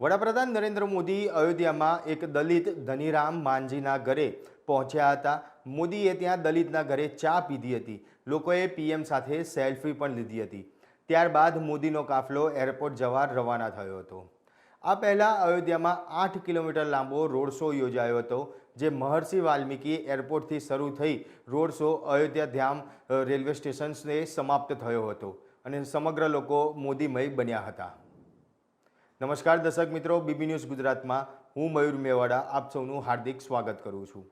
વડાપ્રધાન નરેન્દ્ર મોદી અયોધ્યામાં એક દલિત ધનીરામ માંઝીના ઘરે પહોંચ્યા હતા. મોદીએ ત્યાં દલિતના ઘરે ચા પીધી હતી. લોકોએ પીએમ સાથે સેલ્ફી પણ લીધી હતી. ત્યારબાદ મોદીનો કાફલો એરપોર્ટ જવા રવાના થયો હતો. આ પહેલાં અયોધ્યામાં આઠ કિલોમીટર લાંબો રોડ શો યોજાયો હતો, જે મહર્ષિ વાલ્મીકી એરપોર્ટથી શરૂ થઈ road show Ayodhya Dham railway સ્ટેશન્સને સમાપ્ત થયો હતો અને સમગ્ર લોકો મોદીમય બન્યા હતા. નમસ્કાર દર્શક મિત્રો, બીબી ન્યૂઝ ગુજરાતમાં હું મયુર મેવાડા આપ સૌનું હાર્દિક સ્વાગત કરું છું.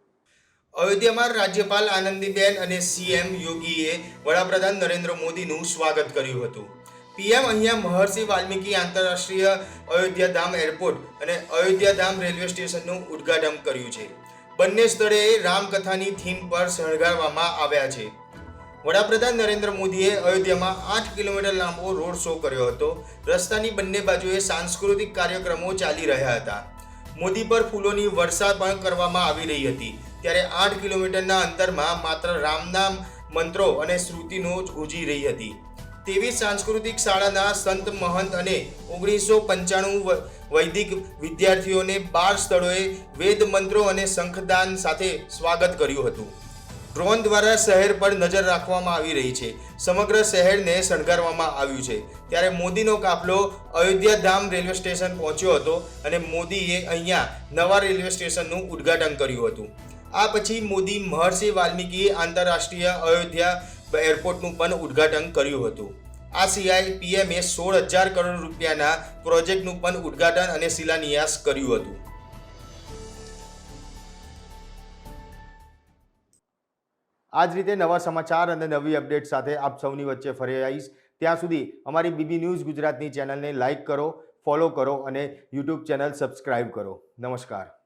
અયોધ્યામાં રાજ્યપાલ આનંદીબેન અને સીએમ યોગીએ વડાપ્રધાન નરેન્દ્ર મોદીનું સ્વાગત કર્યું હતું. પીએમ અહીંયા મહર્ષિ વાલ્મીકી આંતરરાષ્ટ્રીય અયોધ્યા ધામ એરપોર્ટ અને અયોધ્યા ધામ રેલવે સ્ટેશનનું ઉદ્ઘાટન કર્યું છે. બંને સ્થળે રામકથાની થીમ પર શણગારવામાં આવ્યા છે. વડાપ્રધાન નરેન્દ્ર મોદીએ અયોધ્યામાં આઠ કિલોમીટર લાંબો રોડ શો કર્યો હતો. રસ્તાની બંને બાજુએ સાંસ્કૃતિક કાર્યક્રમો ચાલી રહ્યા હતા. મોદી પર ફૂલોની વર્ષા પણ કરવામાં આવી રહી હતી. ત્યારે આઠ કિલોમીટરના અંતરમાં માત્ર રામનામ મંત્રો અને શ્રુતિનો જ ગુંજી રહી હતી. તેવી સાંસ્કૃતિક શાળાના સંત મહંત અને ઓગણીસો પંચાણું વૈદિક વિદ્યાર્થીઓને બાર સ્થળોએ વેદ મંત્રો અને શંખદાન સાથે સ્વાગત કર્યું હતું. ડ્રોન દ્વારા શહેર પર નજર રાખવામાં આવી રહી છે. સમગ્ર શહેરને શણગારવામાં આવ્યું છે. ત્યારે મોદીનો કાફલો અયોધ્યા ધામ રેલવે સ્ટેશન પહોંચ્યો હતો અને મોદીએ અહીંયા નવા રેલવે સ્ટેશનનું ઉદ્ઘાટન કર્યું હતું. આ પછી મોદી મહર્ષિ વાલ્મીકી આંતરરાષ્ટ્રીય અયોધ્યા એરપોર્ટનું પણ ઉદ્ઘાટન કર્યું હતું. આ સિવાય પીએમએ સોળ હજાર કરોડ રૂપિયાના પ્રોજેક્ટનું પણ ઉદ્ઘાટન અને શિલાન્યાસ કર્યું હતું. આ જ રીતે નવા સમાચાર અને નવી અપડેટ સાથે આપ સૌની વચ્ચે ફરી આવીશ. ત્યાં સુધી અમારી બીબી ન્યૂઝ ગુજરાતની ચેનલને લાઇક કરો, ફોલો કરો અને યુટ્યુબ ચેનલ સબસ્ક્રાઈબ કરો. નમસ્કાર.